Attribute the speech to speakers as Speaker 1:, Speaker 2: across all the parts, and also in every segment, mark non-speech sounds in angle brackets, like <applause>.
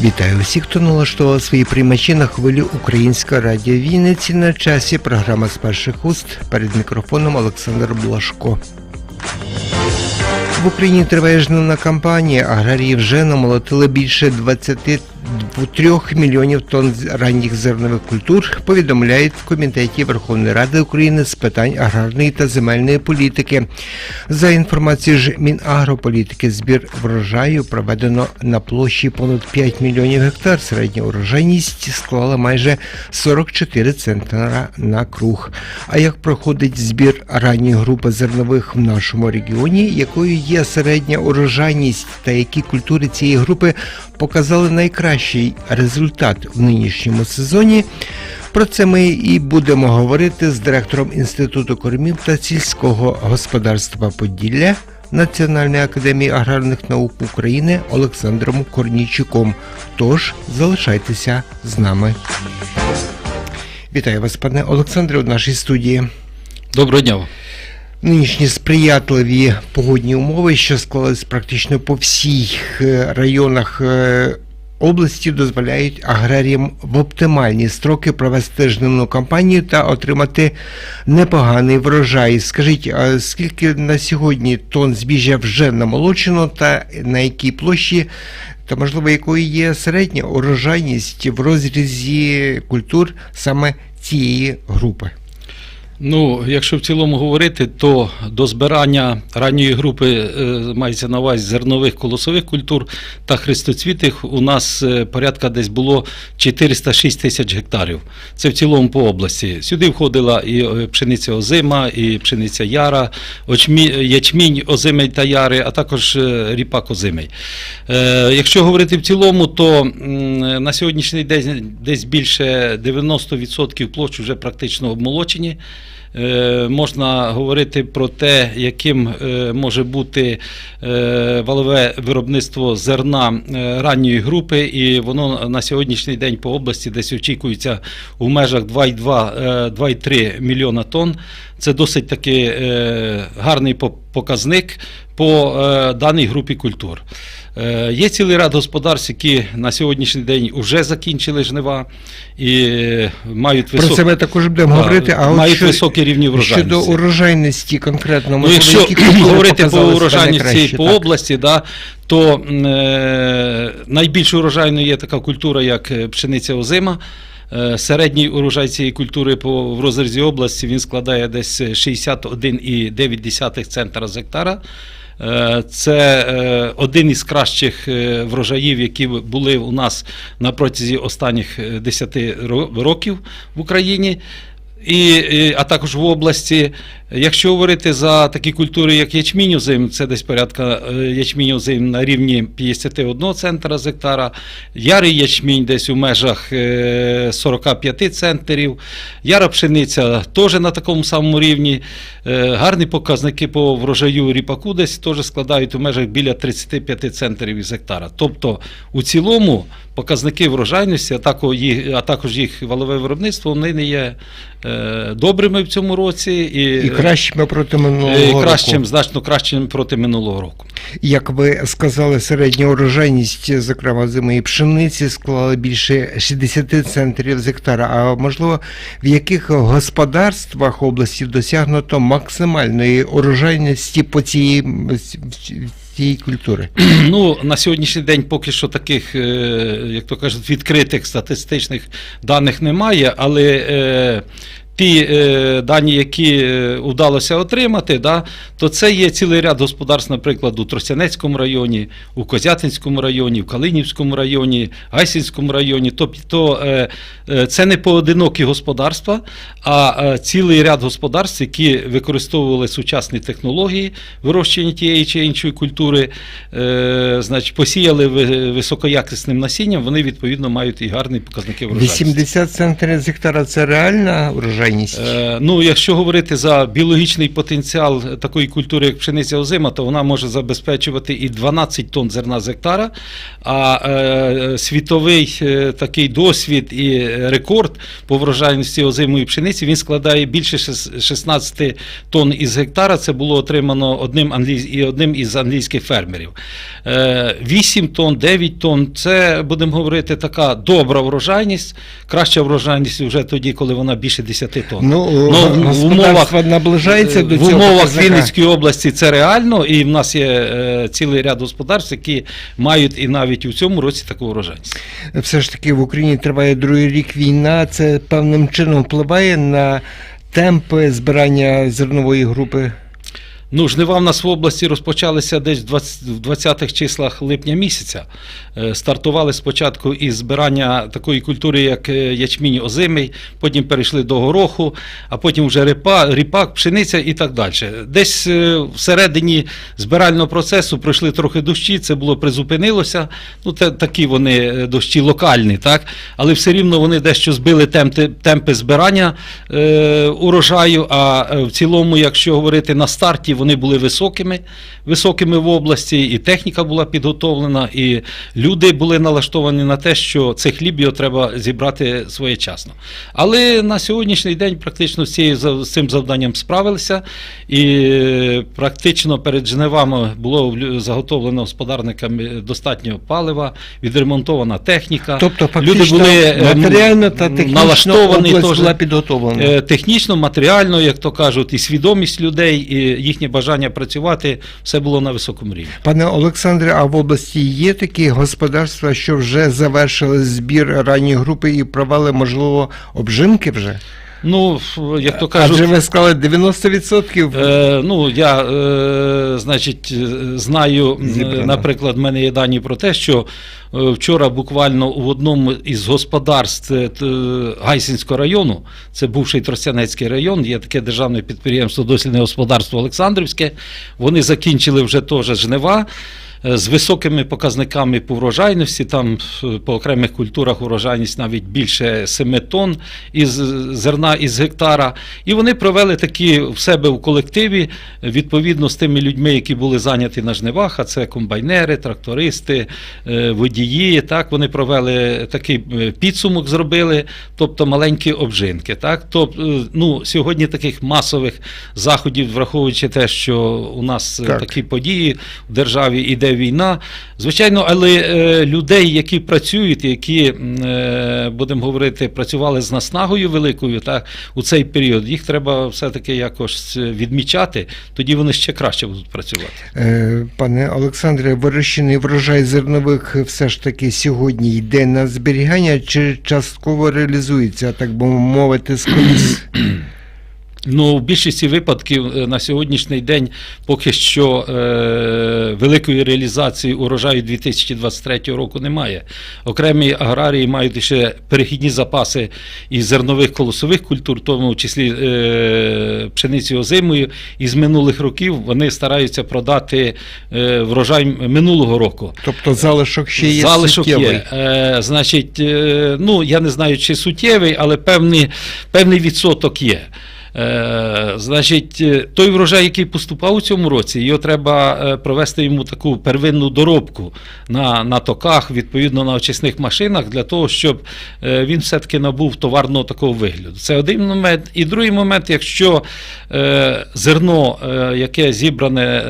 Speaker 1: Вітаю всіх, хто налаштував свої приймачі на хвилі Українського радіо Вінниці на часі. Програма з перших уст перед мікрофоном Олександр Блашко. В Україні триває жнивна кампанія. Аграрії вже намолотили більше 23 мільйонів тонн ранніх зернових культур. Повідомляють в комітеті Верховної Ради України з питань аграрної та земельної політики. За інформацією ж Мінагрополітики, збір врожаю проведено на площі понад 5 мільйонів гектар. Середня урожайність склала майже 44 центнера на круг. А як проходить збір ранньої групи зернових в нашому регіоні, якою є середня урожайність та які культури цієї групи показали найкращий результат в нинішньому сезоні? Про це ми і будемо говорити з директором Інституту кормів та сільського господарства Поділля Національної академії аграрних наук України Олександром Корнійчуком. Тож залишайтеся з нами. Вітаю вас, пане Олександре, у нашій студії.
Speaker 2: Доброго дня.
Speaker 1: Нинішні сприятливі погодні умови, що склались практично по всіх е, районах е, області, дозволяють аграріям в оптимальні строки провести жнивну кампанію та отримати непоганий врожай. Скажіть, а скільки на сьогодні тонн збіжжя вже намолочено та на якій площі? Та можливо, якою є середня урожайність в розрізі культур саме цієї групи?
Speaker 2: Ну, якщо в цілому говорити, то до збирання ранньої групи е, мається на увазі зернових колосових культур та хрестоцвітих у нас е, порядка десь було 406 тисяч гектарів. Це в цілому по області. Сюди входила і е, пшениця озима, і пшениця яра, ячмінь озимий та яри, а також ріпак озимий. Якщо говорити в цілому, то на сьогоднішній день десь більше 90% площ вже практично обмолочені. Е, Можна говорити про те, яким е, може бути е, валове виробництво зерна ранньої групи, і воно на сьогоднішній день по області десь очікується у межах 2,2 е, 2,3 мільйона тонн. Це досить таки гарний показник по даній групі культур. Е, Є цілий ряд господарств, які на сьогоднішній день вже закінчили жнива і е, мають
Speaker 1: Про
Speaker 2: високі,
Speaker 1: це ми також будемо
Speaker 2: Да,
Speaker 1: говорити. А
Speaker 2: мають
Speaker 1: що-
Speaker 2: високі рівні
Speaker 1: щодо урожайності конкретно,
Speaker 2: Ну, якщо <clears throat> говорити по урожайності по області, да, то е, найбільш урожайною є така культура, як е, пшениця озима. Середній урожай цієї культури по в розрізі області він складає десь 61,9 центра з гектара. Е, Це е, один із кращих е, врожаїв, які були у нас на протязі останніх е, 10 років в Україні. І, а також в області. Якщо говорити за такі культури, як ячмінь озим, це десь порядка е, ячмінь озим на рівні 51 центра з гектара, ярий ячмінь десь у межах е, 45 центрів, яра пшениця теж на такому самому рівні. Е, Гарні показники по врожаю ріпаку десь теж складають у межах біля 35 центрів із гектара. Тобто у цілому показники врожайності, а також їх, валове виробництво, вони не є е, добрими в цьому році і,
Speaker 1: І кращими проти минулого
Speaker 2: е,
Speaker 1: року.
Speaker 2: кращим, значно кращим проти минулого року.
Speaker 1: Як ви сказали, середня урожайність, зокрема зимої пшениці, склала більше 60 центрів з гектара. А можливо, в яких господарствах області досягнуто максимальної урожайності по цієї, цієї культури? <clears throat>
Speaker 2: Ну, на сьогоднішній день поки що таких, е, як то кажуть, відкритих статистичних даних немає, але е, ті е, дані, які е, вдалося отримати, да, то це є цілий ряд господарств, наприклад, у Тростянецькому районі, у Козятинському районі, в Калинівському районі, Гайсінському районі. Тобто е, е, це не поодинокі господарства, а е, цілий ряд господарств, які використовували сучасні технології вирощення тієї чи іншої культури, е, значить, посіяли високоякісним насінням, вони відповідно мають і гарні показники врожайності.
Speaker 1: 80 центрів з гектара це реальна урожайність? Врожайність?
Speaker 2: Е, Ну, якщо говорити за біологічний потенціал такої культури, як пшениця озима, то вона може забезпечувати і 12 тонн зерна з гектара. А е, світовий е, такий досвід і рекорд по врожайності озимої пшениці він складає більше 16 тонн із гектара. Це було отримано одним, англійсь... і одним із англійських фермерів. Е, 8 тонн, 9 тонн це будемо говорити така добра врожайність. Краща врожайність вже тоді, коли вона більше 10 тонн.
Speaker 1: Ну,
Speaker 2: в
Speaker 1: умовах наближається до
Speaker 2: в
Speaker 1: цього
Speaker 2: умовах
Speaker 1: показника.
Speaker 2: Вінницької області це реально, і в нас є е, цілий ряд господарств, які мають і навіть у цьому році таку урожайність.
Speaker 1: Все ж таки в Україні триває другий рік війна. Це певним чином впливає на темпи збирання зернової групи.
Speaker 2: Ну, жнива в нас в області розпочалися десь в 20 в 20-х числах липня місяця. Е, Стартували спочатку із збирання такої культури, як е, ячмінь озимий, потім перейшли до гороху, а потім вже ріпа, ріпак, пшениця і так далі. Десь е, всередині збирального процесу пройшли трохи дощі, це було призупинилося. Ну, те, такі вони дощі локальні, так? але все рівно вони дещо збили темпи, темпи збирання е, урожаю. А в цілому, якщо говорити на старті, вони були високими, високими в області, і техніка була підготовлена, і люди були налаштовані на те, що цей хліб його треба зібрати своєчасно. Але на сьогоднішній день практично з, цією, з цим завданням справилися, і е, практично перед жнивами було заготовлено господарниками достатньо палива, відремонтована техніка.
Speaker 1: Тобто, фактично,
Speaker 2: Люди були е,
Speaker 1: матеріально та технічно
Speaker 2: налаштовані
Speaker 1: область була підготовлена.
Speaker 2: Е, Технічно, матеріально, як то кажуть, і свідомість людей, і їхнє бажання працювати, все було на високому рівні.
Speaker 1: Пане Олександре, а в області є такі господарства, що вже завершили збір ранньої групи і провели, можливо, обжимки вже?
Speaker 2: Ну, як то кажуть,
Speaker 1: Адже ви сказали 90%.
Speaker 2: Е, ну, я, е, значить, е, знаю,
Speaker 1: Зібрано.
Speaker 2: наприклад, в мене є дані про те, що е, вчора буквально в одному із господарств е, Гайсинського району, це бувший Тростянецький район, є таке державне підприємство дослідне господарство Олександрівське. Вони закінчили вже теж жнива. Е, З високими показниками по врожайності, там е, по окремих культурах врожайність навіть більше 7 тонн із зерна із гектара. І вони провели такі в себе в колективі, е, відповідно з тими людьми, які були зайняті на жнивах, а це комбайнери, трактористи, е, водії. Так, вони провели такий е, підсумок, зробили, тобто маленькі обжинки. Так, тобто, ну, сьогодні таких масових заходів, враховуючи те, що у нас е,
Speaker 1: Так.
Speaker 2: такі події в державі іде війна. Звичайно, але е, людей, які працюють, які, е, будемо говорити, працювали з наснагою великою так, у цей період, їх треба все-таки якось відмічати, тоді вони ще краще будуть працювати.
Speaker 1: Е, Пане Олександре, вирощений врожай зернових все ж таки сьогодні йде на зберігання чи частково реалізується, так би мовити, з коліс? <clears throat>
Speaker 2: Ну, в більшості випадків е, на сьогоднішній день поки що е, великої реалізації урожаю 2023 року немає. Окремі аграрії мають ще перехідні запаси із зернових колосових культур, в тому числі е, пшениці озимою. І з минулих років вони стараються продати е, врожай минулого року.
Speaker 1: Тобто залишок ще є
Speaker 2: Залишок
Speaker 1: суттєвий.
Speaker 2: є. Е, значить, е, ну я не знаю, чи суттєвий, але певний, певний відсоток є. Е, значить, е, той врожай, який поступав у цьому році, його треба е, провести йому таку первинну доробку на, на токах, відповідно на очисних машинах, для того, щоб він все-таки набув товарного такого вигляду. Це один момент. І другий момент, якщо е, зерно, яке зібране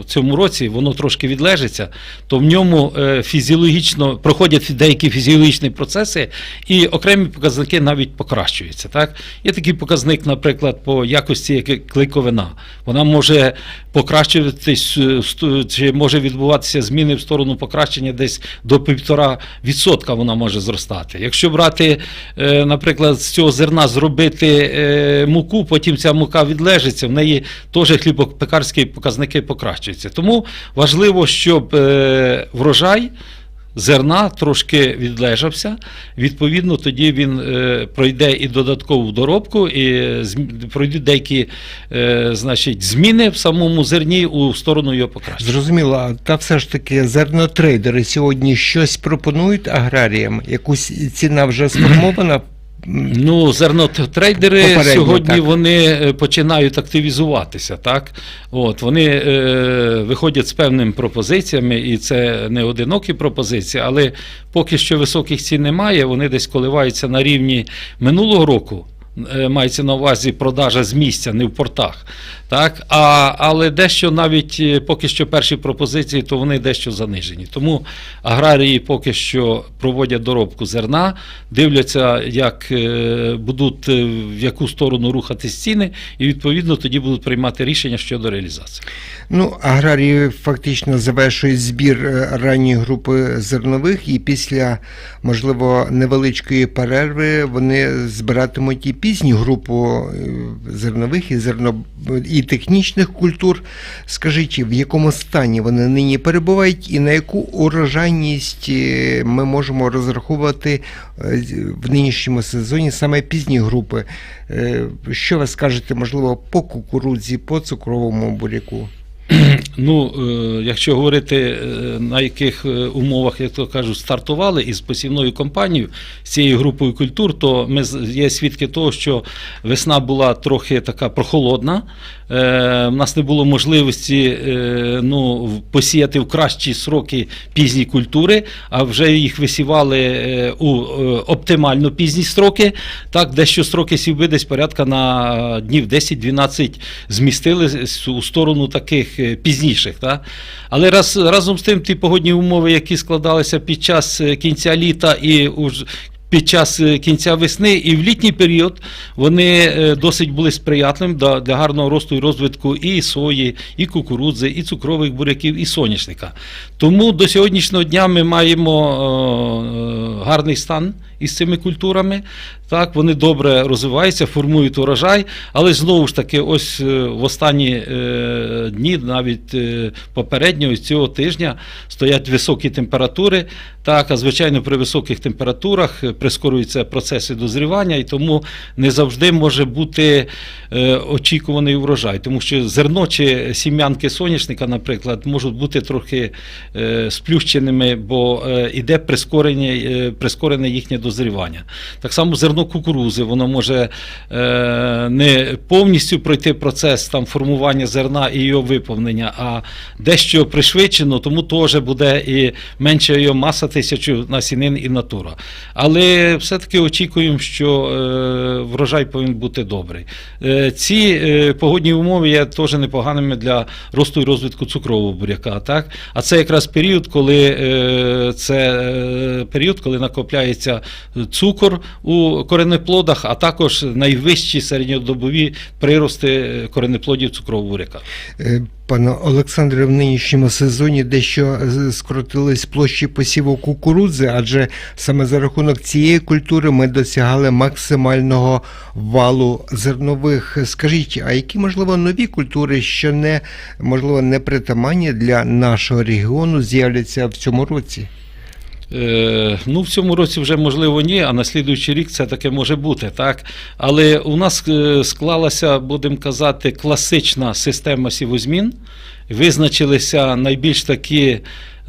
Speaker 2: в цьому році, воно трошки відлежиться, то в ньому фізіологічно проходять деякі фізіологічні процеси, і окремі показники навіть покращуються. Так? Є такий показник, наприклад, по якості як клейковина. Вона може покращуватись, е, чи може відбуватися зміни в сторону покращення десь до 1,5% вона може зростати. Якщо брати, е, наприклад, з цього зерна зробити е, муку, потім ця мука відлежиться, в неї теж хлібопекарські показники покращуються. Тому важливо, щоб врожай зерна трошки відлежався. Відповідно, тоді він е, пройде і додаткову доробку, і зм- пройдуть деякі е, значить, зміни в самому зерні у сторону його покращення.
Speaker 1: Зрозуміло, та все ж таки зернотрейдери сьогодні щось пропонують аграріям? Якусь ціна вже сформована
Speaker 2: Ну, зернотрейдери
Speaker 1: Попередньо,
Speaker 2: сьогодні
Speaker 1: так.
Speaker 2: вони е, починають активізуватися, так? От, вони е, виходять з певними пропозиціями, і це не одинокі пропозиції, але поки що високих цін немає, вони десь коливаються на рівні минулого року. е, Мається на увазі продажа з місця, не в портах. Так? А, але дещо навіть е, поки що перші пропозиції, то вони дещо занижені. Тому аграрії поки що проводять доробку зерна, дивляться, як е, будуть е, в яку сторону рухатись ціни, і відповідно тоді будуть приймати рішення щодо реалізації.
Speaker 1: Ну, аграрії фактично завершують збір ранньої групи зернових, і після, можливо, невеличкої перерви вони збиратимуть і пізню групу зернових і зерно і технічних культур. Скажіть, в якому стані вони нині перебувають, і на яку урожайність е, ми можемо розраховувати е, в нинішньому сезоні саме пізні групи? Е, Що ви скажете, можливо, по кукурудзі, по цукровому буряку?
Speaker 2: Ну, е, якщо говорити, е, на яких е, умовах, як то кажуть, стартували із посівною компанією з цією групою культур, то ми є свідки того, що весна була трохи така прохолодна. У нас не було можливості ну, посіяти в кращі сроки пізні культури, а вже їх висівали у оптимально пізні строки. Так, дещо строки сівби десь порядка на днів 10-12 змістили у сторону таких е, пізніших. Так? Але раз, разом з тим ті погодні умови, які складалися під час е, кінця літа і уж під час е, кінця весни і в літній період вони е, досить були сприятливим для, для гарного росту і розвитку і сої, і кукурудзи, і цукрових буряків, і соняшника. Тому до сьогоднішнього дня ми маємо е, гарний стан із цими культурами. Так, вони добре розвиваються, формують урожай, але знову ж таки, ось е, в останні е, дні, навіть е, попереднього цього тижня, стоять високі температури. Так, а звичайно, при високих температурах прискорюються процеси дозрівання, і тому не завжди може бути очікуваний урожай, тому що зерно чи сім'янки соняшника, наприклад, можуть бути трохи сплющеними, бо іде прискорене їхнє дозрівання. Так само зерно кукурузи, воно може е, не повністю пройти процес там, формування зерна і його виповнення, а дещо пришвидшено, тому теж буде і менша його маса тисячу насінин і натура. Але все-таки очікуємо, що е, врожай повинен бути добрий. Е, ці е, погодні умови є теж непоганими для росту і розвитку цукрового буряка. Так? А це якраз період, коли е, це е, період, коли накопляється цукор у коренеплодах, а також найвищі середньодобові прирости е, коренеплодів цукрового буряка.
Speaker 1: Е, Пане Олександре, в нинішньому сезоні дещо скоротились площі посіву кукурудзи, адже саме за рахунок цієї культури ми досягали максимального валу зернових. Скажіть, а які можливо нові культури, що не можливо не притаманні для нашого регіону, з'являться в цьому році?
Speaker 2: Е, ну, в цьому році вже можливо ні, а на слідуючий рік це таке може бути, так. Але у нас е, склалася, будемо казати, класична система сівозмін. Визначилися найбільш такі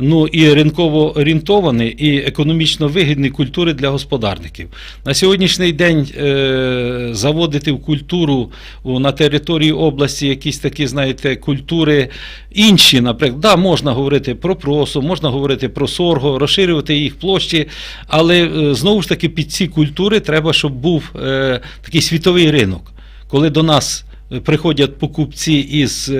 Speaker 2: ну, і ринково орієнтовані, і економічно вигідні культури для господарників. На сьогоднішній день е, заводити в культуру на території області якісь такі, знаєте, культури інші, наприклад, да, можна говорити про просу, можна говорити про сорго, розширювати їх площі, але е, знову ж таки під ці культури треба, щоб був е, такий світовий ринок, коли до нас. Приходять покупці із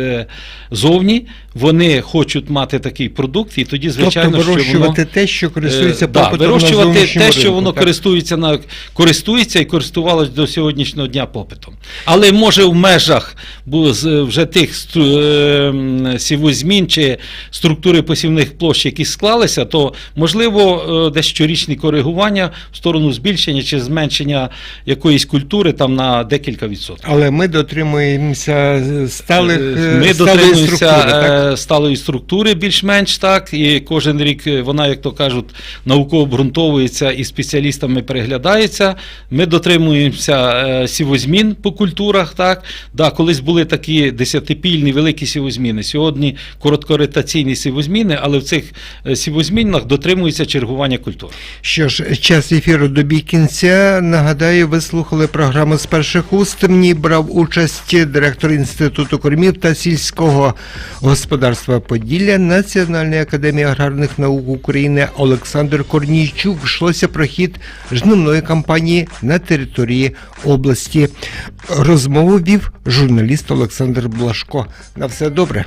Speaker 2: зовні, вони хочуть мати такий продукт, і тоді, звичайно,
Speaker 1: тобто
Speaker 2: що воно
Speaker 1: вирощувати те, що користується
Speaker 2: Е,
Speaker 1: попитом на
Speaker 2: вирощувати
Speaker 1: зовнішньому
Speaker 2: те, що воно
Speaker 1: так?
Speaker 2: користується на користується і користувалось до сьогоднішнього дня попитом. Але може в межах вже тих е, сівозмін чи структури посівних площ, які склалися, то можливо е, десь щорічні коригування в сторону збільшення чи зменшення якоїсь культури там на декілька відсотків.
Speaker 1: Але ми дотримуємося сталих,
Speaker 2: Е,
Speaker 1: е,
Speaker 2: Ми
Speaker 1: сталої
Speaker 2: дотримуємося
Speaker 1: структури, так?
Speaker 2: Сталої структури більш-менш так, і кожен рік е, вона, як то кажуть, науково обґрунтовується і спеціалістами переглядається. Ми дотримуємося е, сівозмін по культурах. Так. Да, колись були такі десятипільні великі сівозміни. Сьогодні короткоротаційні сівозміни, але в цих е, сівозмінах дотримується чергування культур.
Speaker 1: Що ж, час ефіру добіг кінця. Нагадаю, ви слухали програму з перших уст. Ній брав участь директор Інституту кормів та сільського господарства Поділля Національної академії аграрних наук України Олександр Корнійчук. Йшлося про хід жнивної кампанії на території області. Розмову вів журналіст Олександр Блашко. На все добре.